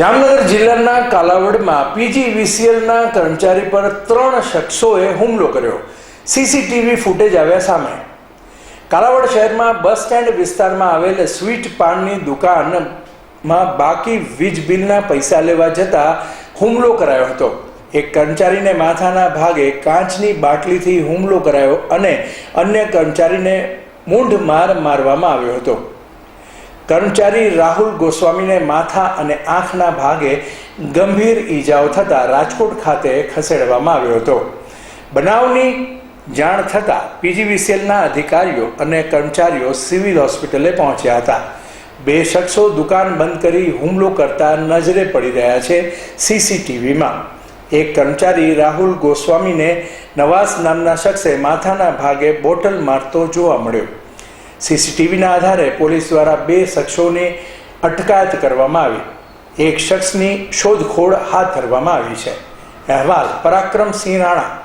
જામનગર જિલ્લાના કાલાવડમાં પીજીવીસીએલના કર્મચારી પર ત્રણ શખ્સોએ હુમલો કર્યો. સીસીટીવી ફૂટેજ આવ્યા સામે. કાલાવડ શહેરમાં બસ સ્ટેન્ડ વિસ્તારમાં આવેલ સ્વીટ પાનની દુકાનમાં બાકી વીજ બિલના પૈસા લેવા જતા હુમલો કરાયો હતો. એક કર્મચારીને માથાના ભાગે કાચની બાટલીથી હુમલો કરાયો અને અન્ય કર્મચારીને મૂંઢ માર મારવામાં આવ્યો હતો. કર્મચારી રાહુલ ગોસ્વામીને માથા અને આંખના ભાગે ગંભીર ઈજાઓ થતાં રાજકોટ ખાતે ખસેડવામાં આવ્યો હતો. બનાવની જાણ થતાં પીજીવીસીએલના અધિકારીઓ અને કર્મચારીઓ સિવિલ હોસ્પિટલે પહોંચ્યા હતા. બે શખ્સો દુકાન બંધ કરી હુમલો કરતા નજરે પડી રહ્યા છે સીસીટીવીમાં. એક કર્મચારી રાહુલ ગોસ્વામીને નવાઝ નામના શખ્સે માથાના ભાગે બોટલ મારતો જોવા મળ્યો. સીસીટીવીના આધારે પોલીસ દ્વારા બે શખ્સોની અટકાયત કરવામાં આવી. એક શખ્સની શોધખોળ હાથ ધરવામાં આવી છે. અહેવાલ પરાક્રમસિંહ રાણા.